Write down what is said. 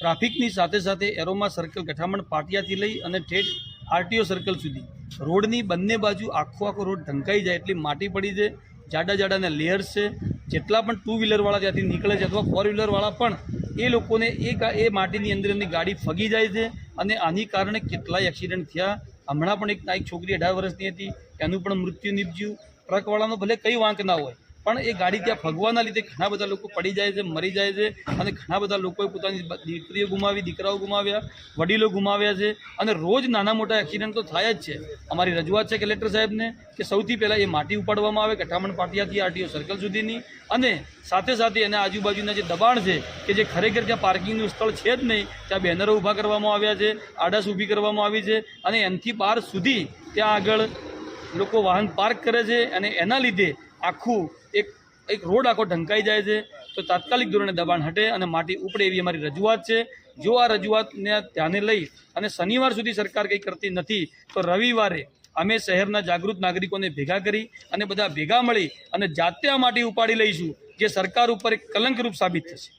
ટ્રાફિકની સાથે સાથે એરોમા સર્કલ ગઠામણ પાટિયાથી લઈ અને ઠેઠ આરટીઓ સર્કલ સુધી. રોડની બંને બાજુ આખો આખો રોડ ઢંકાઈ જાય એટલી માટી પડી છે જાડા જાડાના લેયર્સ છે. જેટલા પણ ટુ વ્હીલરવાળા ત્યાંથી નીકળે છે અથવા ફોર વ્હીલરવાળા પણ, એ લોકોને એ એ માટીની અંદર એમની ગાડી ફગી જાય છે અને આની કારણે કેટલાય એક્સિડન્ટ થયા. હમણાં પણ એક એક છોકરી અઢાર વર્ષની હતી, એનું પણ મૃત્યુ નીપજ્યું. ટ્રકવાળાનો ભલે કંઈ વાંક ના હોય પણ એ ગાડી ત્યાં ફગવાના લીધે ઘણા બધા લોકો પડી જાય છે, મરી જાય છે અને ઘણા બધા લોકોએ પોતાની દીકરીઓ ગુમાવી, દીકરાઓ ગુમાવ્યા, વડીલો ગુમાવ્યા છે અને રોજ નાના મોટા એક્સિડન્ટ તો થાય જ છે. અમારી રજૂઆત છે કલેક્ટર સાહેબને કે સૌથી પહેલાં એ માટી ઉપાડવામાં આવે, ગઠામણ પાટિયાથી આરટીઓ સર્કલ સુધીની અને સાથે સાથે એના આજુબાજુના જે દબાણ છે કે જે ખરેખર ત્યાં પાર્કિંગનું સ્થળ છે જ નહીં, ત્યાં બેનરો ઊભા કરવામાં આવ્યા છે, આડાસ ઊભી કરવામાં આવી છે અને એનથી બહાર સુધી ત્યાં આગળ લોકો વાહન પાર્ક કરે છે અને એના લીધે આખું એક એક રોડ આખો ઢંકાઈ જાય છે. તો તાત્કાલિક ધોરણે દબાણ હટે અને માટી ઉપડે એવી અમારી રજૂઆત છે. જો આ રજૂઆતને ધ્યાને લઈ અને શનિવાર સુધી સરકાર કંઈ કરતી નથી, તો રવિવારે અમે શહેરના જાગૃત નાગરિકોને ભેગા કરી અને બધા ભેગા મળી અને જાતે આ માટી ઉપાડી લઈશું, જે સરકાર ઉપર એક કલંકરૂપ સાબિત થશે.